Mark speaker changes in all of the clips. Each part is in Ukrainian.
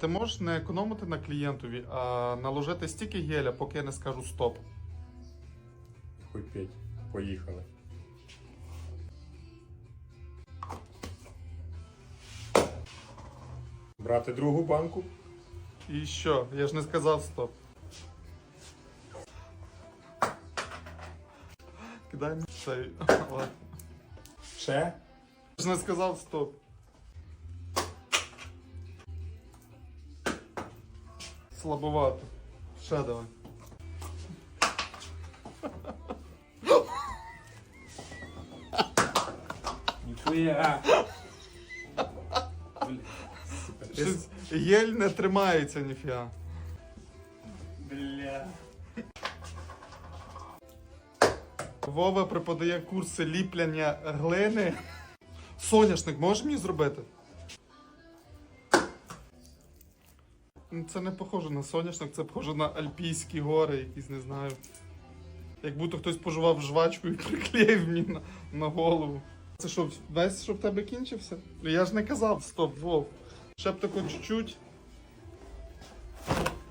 Speaker 1: Ти можеш не економити на клієнтові, а наложити стільки геля, поки я не скажу стоп.
Speaker 2: Хуй п'ять. Поїхали. Брати другу банку.
Speaker 1: І що? Я ж не сказав стоп. Кидай мені цей.
Speaker 2: Ще.
Speaker 1: Я ж не сказав стоп. Слабовато. Ще давай.
Speaker 2: Ніхуя.
Speaker 1: Щось Гель не тримається ніфіга.
Speaker 2: Бля.
Speaker 1: Вова преподає курси ліпляння глини. Соняшник, можеш мені зробити? Це не похоже на соняшник, це похоже на альпійські гори, якісь не знаю. Як будто хтось пожував жвачку і приклеїв мені на, на голову. Це що, весь, що в тебе кінчився? Ну, Я ж не казав, стоп, Вов. Ще б тако чуть-чуть.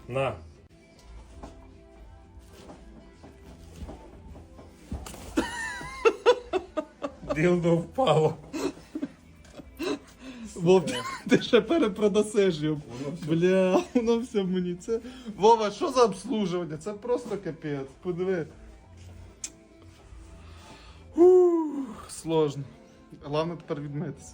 Speaker 2: На. Дилдо впало.
Speaker 1: Вов, ти ще перепродасиш його. Бля, воно все мені це. Вова, що за обслужування? Це просто капець. Подиви. Ух, сложно. Головне тепер відмитися.